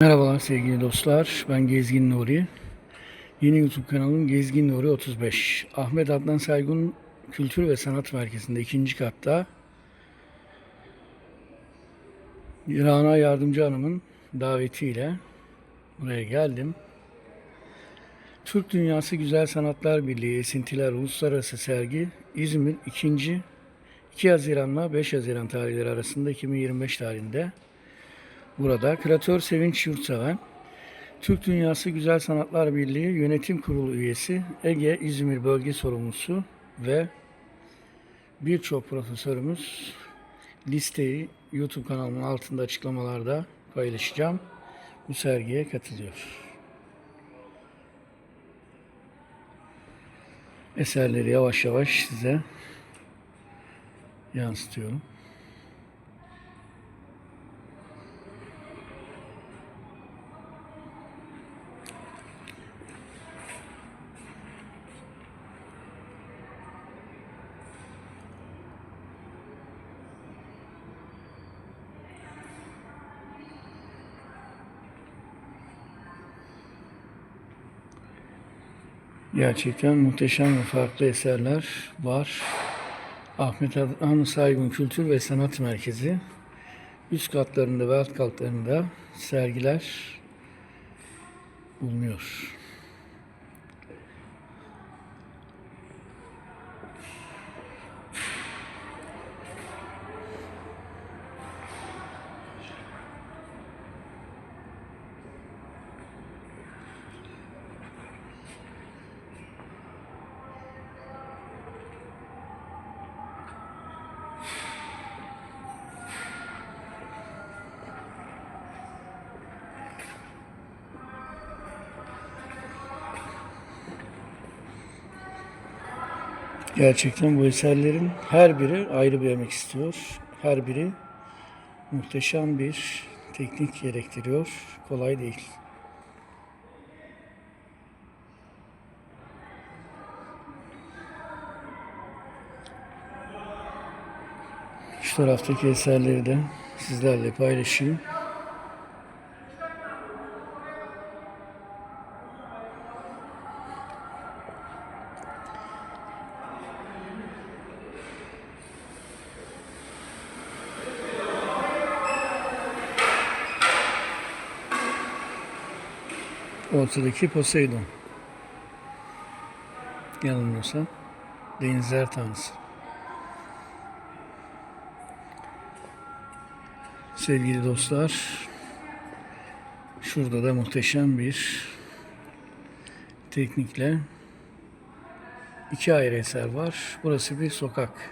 Merhabalar sevgili dostlar. Ben Gezgin Nuri. Yeni YouTube kanalım Gezgin Nuri 35. Ahmet Adnan Saygun Kültür ve Sanat Merkezi'nde ikinci katta Rana Yardımcı Hanım'ın davetiyle buraya geldim. Türk Dünyası Güzel Sanatlar Birliği Esintiler Uluslararası Sergi İzmir 2. 2 Haziran'la 5 Haziran tarihleri arasında 2025 tarihinde Burada kreatör Sevinç Yurtseven, Türk Dünyası Güzel Sanatlar Birliği Yönetim Kurulu üyesi, Ege İzmir Bölge Sorumlusu ve birçok profesörümüz listeyi YouTube kanalımın altında açıklamalarda paylaşacağım. Bu sergiye katılıyor. Eserleri yavaş yavaş size yansıtıyorum. Gerçekten muhteşem ve farklı eserler var. Ahmet Adnan Saygun Kültür ve Sanat Merkezi üst katlarında ve alt katlarında sergiler bulunuyor. Gerçekten bu eserlerin her biri ayrı bir emek istiyor. Her biri muhteşem bir teknik gerektiriyor. Kolay değil. Şu taraftaki eserleri de sizlerle paylaşayım. Ortadaki Poseidon. Yanılmıyorsa denizler tanrısı. Sevgili dostlar, şurada da muhteşem bir teknikle iki ayrı eser var. Burası bir sokak.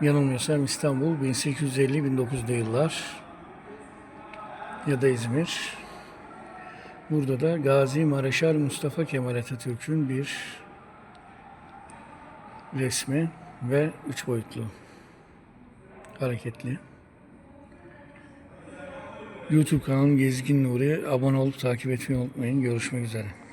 Yanılmıyorsam İstanbul 1850-1900'lü yıllar ya da İzmir. Burada da Gazi Mareşal Mustafa Kemal Atatürk'ün bir resmi ve üç boyutlu hareketli. YouTube kanalım Gezgin Nuri. Abone olup takip etmeyi unutmayın. Görüşmek üzere.